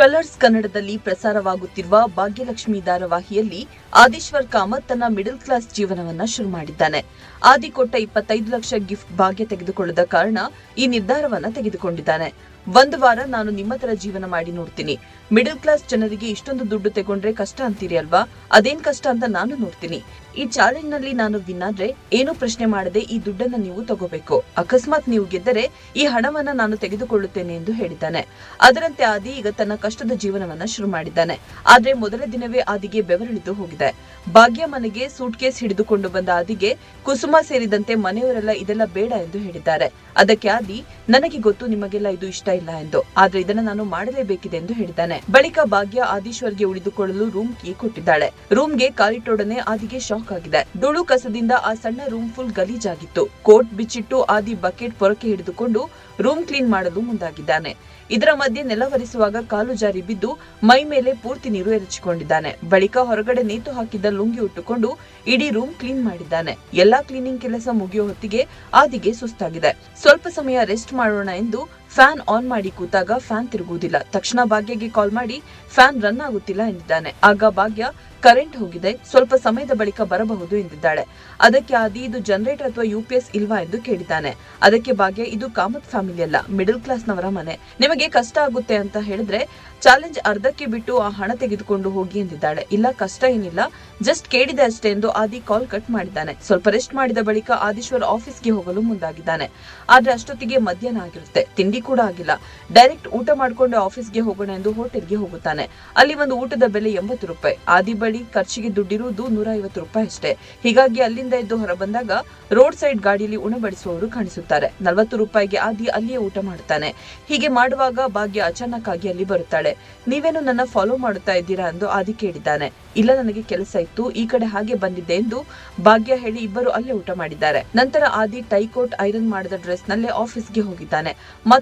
Colours ಕನ್ನಡದಲ್ಲಿ ಪ್ರಸಾರವಾಗುತ್ತಿರುವ ಭಾಗ್ಯಲಕ್ಷ್ಮಿ ಧಾರಾವಾಹಿಯಲ್ಲಿ ಆದೀಶ್ವರ್ ಕಾಮತ್ ತನ್ನ ಮಿಡಲ್ ಕ್ಲಾಸ್ ಜೀವನವನ್ನ ಶುರು ಮಾಡಿದ್ದಾನೆ. ಆದಿ ಕೊಟ್ಟ ಇಪ್ಪತ್ತೈದು ಲಕ್ಷ ಗಿಫ್ಟ್ ಭಾಗ್ಯ ತೆಗೆದುಕೊಳ್ಳದ ಕಾರಣ ಈ ನಿರ್ಧಾರವನ್ನ ತೆಗೆದುಕೊಂಡಿದ್ದಾನೆ. ಒಂದು ವಾರ ನಾನು ನಿಮ್ಮ ತರ ಜೀವನ ಮಾಡಿ ನೋಡ್ತೀನಿ. ಮಿಡಲ್ ಕ್ಲಾಸ್ ಜನರಿಗೆ ಇಷ್ಟೊಂದು ದುಡ್ಡು ತಗೊಂಡ್ರೆ ಕಷ್ಟ ಅಂತೀರಿ ಅಲ್ವಾ? ಅದೇನ್ ಕಷ್ಟ ಅಂತ ನಾನು ನೋಡ್ತೀನಿ. ಈ ಚಾಲೆಂಜ್ನಲ್ಲಿ ನಾನು ವಿನ್ ಆದ್ರೆ ಏನು ಪ್ರಶ್ನೆ ಮಾಡದೆ ಈ ದುಡ್ಡನ್ನ ನೀವು ತಗೋಬೇಕು. ಅಕಸ್ಮಾತ್ ನೀವು ಗೆದ್ದರೆ ಈ ಹಣವನ್ನ ನಾನು ತೆಗೆದುಕೊಳ್ಳುತ್ತೇನೆ ಎಂದು ಹೇಳಿದ್ದಾನೆ. ಅದರಂತೆ ಆದಿ ಈಗ ತನ್ನ ಕಷ್ಟದ ಜೀವನವನ್ನ ಶುರು ಮಾಡಿದ್ದಾನೆ. ಆದ್ರೆ ಮೊದಲ ದಿನವೇ ಆದಿಗೆ ಬೆವರಿಳಿದು ಹೋಗಿದೆ. ಭಾಗ್ಯ ಮನೆಗೆ ಸೂಟ್ ಕೇಸ್ ಹಿಡಿದುಕೊಂಡು ಬಂದ ಆದಿಗೆ ಕುಸುಮ ಸೇರಿದಂತೆ ಮನೆಯವರೆಲ್ಲ ಇದೆಲ್ಲ ಬೇಡ ಎಂದು ಹೇಳಿದ್ದಾರೆ. ಅದಕ್ಕೆ ಆದಿ, ನನಗೆ ಗೊತ್ತು ನಿಮಗೆಲ್ಲ ಇದು ಇಷ್ಟ ಇಲ್ಲ ಎಂದು. ಆದ್ರೆ ಇದನ್ನ ನಾನು ಮಾಡಲೇಬೇಕಿದೆ ಎಂದು ಹೇಳಿದ್ದಾನೆ. ಬಳಿಕ ಭಾಗ್ಯ ಆದೀಶ್ವರ್ಗೆ ಉಳಿದುಕೊಳ್ಳಲು ರೂಮ್ ಕೀ ಕೊಟ್ಟಿದ್ದಾಳೆ. ರೂಮ್ಗೆ ಕಾಲಿಟ್ಟೊಡನೆ ಆದಿಗೆ ಶಾಕ್ ಆಗಿದೆ. ಧೂಳು ಕಸದಿಂದ ಆ ಸಣ್ಣ ರೂಮ್ ಫುಲ್ ಗಲೀಜಾಗಿತ್ತು. ಕೋಟ್ ಬಿಚ್ಚಿಟ್ಟು ಆದಿ ಬಕೆಟ್ ಪೊರಕೆ ಹಿಡಿದುಕೊಂಡು ರೂಮ್ ಕ್ಲೀನ್ ಮಾಡಲು ಮುಂದಾಗಿದ್ದಾನೆ. ಇದರ ಮಧ್ಯೆ ನೆಲವರಿಸುವಾಗ ಕಾಲು ಜಾರಿ ಬಿದ್ದು ಮೈ ಮೇಲೆ ಪೂರ್ತಿ ನೀರು ಎರಚಿಕೊಂಡಿದ್ದಾನೆ. ಬಳಿಕ ಹೊರಗಡೆ ನೇತು ಹಾಕಿದ್ದ ಲುಂಗಿ ಉಟ್ಟುಕೊಂಡು ಇಡೀ ರೂಮ್ ಕ್ಲೀನ್ ಮಾಡಿದ್ದಾನೆ. ಎಲ್ಲಾ ಕ್ಲೀನಿಂಗ್ ಕೆಲಸ ಮುಗಿಯೋ ಹೊತ್ತಿಗೆ ಆದಿಗೆ ಸುಸ್ತಾಗಿದೆ. ಸ್ವಲ್ಪ ಸಮಯ ರೆಸ್ಟ್ ಮಾಡೋಣ ಎಂದು ಫ್ಯಾನ್ ಆನ್ ಮಾಡಿ ಕೂತಾಗ ಫ್ಯಾನ್ ತಿರುಗುವುದಿಲ್ಲ. ತಕ್ಷಣ ಭಾಗ್ಯಗೆ ಕಾಲ್ ಮಾಡಿ, ಫ್ಯಾನ್ ರನ್ ಆಗುತ್ತಿಲ್ಲ ಎಂದಿದ್ದಾನೆ. ಆಗ ಭಾಗ್ಯ, ಕರೆಂಟ್ ಹೋಗಿದೆ. ಸ್ವಲ್ಪ ಸಮಯದ ಬಳಿಕ ಬರಬಹುದು ಎಂದಿದ್ದಾಳೆ. ಅದಕ್ಕೆ ಆದಿ, ಇದು ಜನರೇಟರ್ ಅಥವಾ ಯುಪಿಎಸ್ ಇಲ್ವಾ ಎಂದು ಕೇಳಿದ್ದಾನೆ. ಅದಕ್ಕೆ ಭಾಗ್ಯ, ಇದು ಕಾಮತ್ ಫ್ಯಾಮಿಲಿ ಅಲ್ಲ ಮಿಡಲ್ ಕ್ಲಾಸ್ ನವರ ಮನೆ. ನಿಮಗೆ ಕಷ್ಟ ಆಗುತ್ತೆ ಅಂತ ಹೇಳಿದ್ರೆ ಚಾಲೆಂಜ್ ಅರ್ಧಕ್ಕೆ ಬಿಟ್ಟು ಆ ಹಣ ತೆಗೆದುಕೊಂಡು ಹೋಗಿ ಎಂದಿದ್ದಾಳೆ. ಇಲ್ಲ, ಕಷ್ಟ ಏನಿಲ್ಲ. ಜಸ್ಟ್ ಕೇಳಿದೆ ಅಷ್ಟೇ ಎಂದು ಆದಿ ಕಾಲ್ ಕಟ್ ಮಾಡಿದ್ದಾನೆ. ಸ್ವಲ್ಪ ರೆಸ್ಟ್ ಮಾಡಿದ ಬಳಿಕ ಆದೀಶ್ವರ್ ಆಫೀಸ್ಗೆ ಹೋಗಲು ಮುಂದಾಗಿದ್ದಾನೆ. ಆದ್ರೆ ಅಷ್ಟೊತ್ತಿಗೆ ಮಧ್ಯಾಹ್ನ ಆಗಿರುತ್ತೆ. ತಿಂಡಿ ಕೂಡ ಆಗಿಲ್ಲ. ಡೈರೆಕ್ಟ್ ಊಟ ಮಾಡಿಕೊಂಡು ಆಫೀಸ್ಗೆ ಹೋಗೋಣ ಎಂದು ಹೋಟೆಲ್ಗೆ ಹೋಗುತ್ತಾನೆ. ಅಲ್ಲಿ ಒಂದು ಊಟದ ಬೆಲೆ ಎಂಬತ್ತು ರೂಪಾಯಿ. ಆದಿ ಬಳಿ ಖರ್ಚಿಗೆ ದುಡ್ಡಿರುವುದು ನೂರ ಐವತ್ತು ರೂಪಾಯಿ ಅಷ್ಟೇ. ಹೀಗಾಗಿ ಅಲ್ಲಿಂದ ಎದ್ದು ಹೊರ ಬಂದಾಗ ರೋಡ್ ಸೈಡ್ ಗಾಡಿಯಲ್ಲಿ ಉಣಬಡಿಸುವವರು ಕಾಣಿಸುತ್ತಾರೆ. ನಲವತ್ತು ರೂಪಾಯಿಗೆ ಆದಿ ಅಲ್ಲಿಯೇ ಊಟ ಮಾಡುತ್ತಾನೆ. ಹೀಗೆ ಮಾಡುವಾಗ ಭಾಗ್ಯ ಅಚಾನಕ್ ಆಗಿ ಅಲ್ಲಿ ಬರುತ್ತಾಳೆ. ನೀವೇನು ನನ್ನ ಫಾಲೋ ಮಾಡುತ್ತಾ ಇದ್ದೀರಾ ಎಂದು ಆದಿ ಕೇಳಿದ್ದಾನೆ. ಇಲ್ಲ, ನನಗೆ ಕೆಲಸ ಇತ್ತು. ಈ ಕಡೆ ಹಾಗೆ ಬಂದಿದ್ದೆ ಎಂದು ಭಾಗ್ಯ ಹೇಳಿ ಇಬ್ಬರು ಅಲ್ಲೇ ಊಟ ಮಾಡಿದ್ದಾರೆ. ನಂತರ ಆದಿ ಟೈಕೋಟ್ ಐರನ್ ಮಾಡಿದ ಡ್ರೆಸ್ ನಲ್ಲೇ ಆಫೀಸ್ಗೆ ಹೋಗಿದ್ದಾನೆ.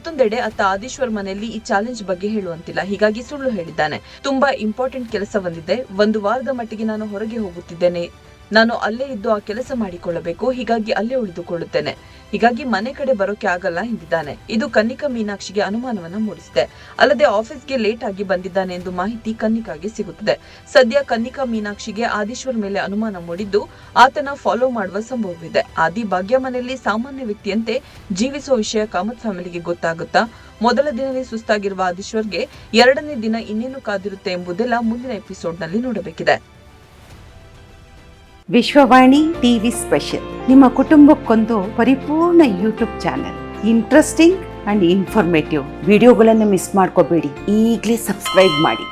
ಮತ್ತೊಂದೆಡೆ ಅತ್ತ ಆದೀಶ್ವರ್ ಮನೆಯಲ್ಲಿ ಈ ಚಾಲೆಂಜ್ ಬಗ್ಗೆ ಹೇಳುವಂತಿಲ್ಲ. ಹೀಗಾಗಿ ಸುಳ್ಳು ಹೇಳಿದ್ದಾನೆ. ತುಂಬಾ ಇಂಪಾರ್ಟೆಂಟ್ ಕೆಲಸ ಬಂದಿದೆ. ಒಂದು ವಾರದ ಮಟ್ಟಿಗೆ ನಾನು ಹೊರಗೆ ಹೋಗುತ್ತಿದ್ದೇನೆ. ನಾನು ಅಲ್ಲೇ ಇದ್ದು ಆ ಕೆಲಸ ಮಾಡಿಕೊಳ್ಳಬೇಕು, ಹೀಗಾಗಿ ಅಲ್ಲೇ ಉಳಿದುಕೊಳ್ಳುತ್ತೇನೆ. ಹೀಗಾಗಿ ಮನೆ ಕಡೆ ಬರೋಕೆ ಆಗಲ್ಲ ಎಂದಿದ್ದಾನೆ. ಇದು ಕನ್ನಿಕಾ ಮೀನಾಕ್ಷಿಗೆ ಅನುಮಾನವನ್ನ ಮೂಡಿಸಿದೆ. ಅಲ್ಲದೆ ಆಫೀಸ್ಗೆ ಲೇಟ್ ಆಗಿ ಬಂದಿದ್ದಾನೆ ಎಂದು ಮಾಹಿತಿ ಕನ್ನಿಕಾಗೆ ಸಿಗುತ್ತದೆ. ಸದ್ಯ ಕನ್ನಿಕಾ ಮೀನಾಕ್ಷಿಗೆ ಆದೀಶ್ವರ್ ಮೇಲೆ ಅನುಮಾನ ಮೂಡಿದ್ದು, ಆತನ ಫಾಲೋ ಮಾಡುವ ಸಂಭವವಿದೆ. ಆದಿ ಭಾಗ್ಯ ಮನೆಯಲ್ಲಿ ಸಾಮಾನ್ಯ ವ್ಯಕ್ತಿಯಂತೆ ಜೀವಿಸುವ ವಿಷಯ ಕಾಮತ್ ಫ್ಯಾಮಿಲಿಗೆ ಗೊತ್ತಾಗುತ್ತಾ? ಮೊದಲ ದಿನವೇ ಸುಸ್ತಾಗಿರುವ ಆದೀಶ್ವರ್ಗೆ ಎರಡನೇ ದಿನ ಇನ್ನೇನು ಕಾದಿರುತ್ತೆ ಎಂಬುದೆಲ್ಲ ಮುಂದಿನ ಎಪಿಸೋಡ್ನಲ್ಲಿ ನೋಡಬೇಕಿದೆ. Vishwavani TV special. ನಿಮ್ಮ ಕುಟುಂಬಕ್ಕೊಂದು ಪರಿಪೂರ್ಣ YouTube channel. Interesting and informative. ವಿಡಿಯೋಗಳನ್ನು ಮಿಸ್ ಮಾಡ್ಕೋಬೇಡಿ. ಈಗಲೇ ಸಬ್ಸ್ಕ್ರೈಬ್ ಮಾಡಿ.